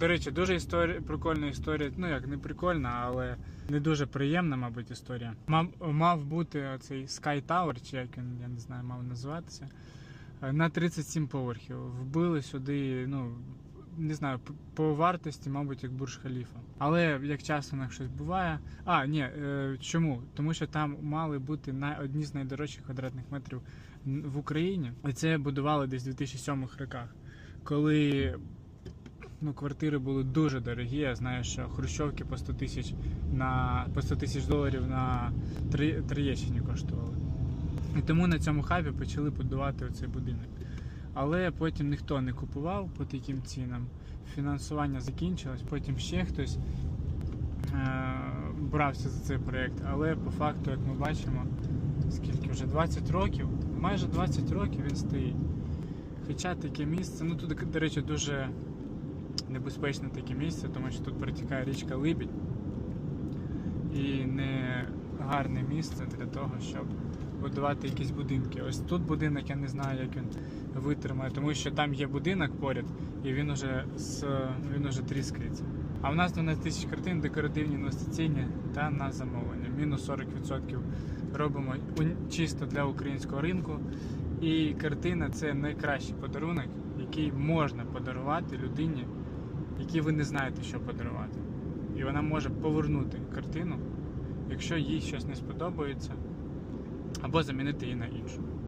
До речі, дуже історія, прикольна історія. Ну як не прикольна, але не дуже приємна, мабуть, історія. Мав, мав бути цей Sky Tower, чи як він, я не знаю, мав називатися. е, На 37 поверхів. Вбили сюди, ну. Не знаю, по вартості, мабуть, як Бурж Халіфа. Але як часто на щось буває. А, ні, е, чому? Тому що там мали бути на одні з найдорожчих квадратних метрів в Україні. І це будували десь в 2007 роках, коли ну, квартири були дуже дорогі. Я знаю, що хрущовки по 100 тисяч на по 100 тисяч доларів на Троєщині коштували. І тому на цьому хабі почали будувати оцей будинок. Але потім ніхто не купував по таким цінам. Фінансування закінчилось, потім ще хтось е- брався за цей проєкт. Але по факту, як ми бачимо, скільки вже 20 років, майже 20 років він стоїть. Хоча таке місце, ну тут, до речі, дуже небезпечне таке місце, тому що тут протікає річка Либідь. І не гарне місце для того, щоб будувати якісь будинки. Ось тут будинок, я не знаю, як він витримає, тому що там є будинок поряд, і він уже з він уже тріскається. А в нас 12 тисяч картин декоративні інвестиційні та на замовлення. Мінус 40% робимо чисто для українського ринку. І картина це найкращий подарунок, який можна подарувати людині, якій ви не знаєте, що подарувати. І вона може повернути картину, якщо їй щось не сподобається, або замінити її на іншу.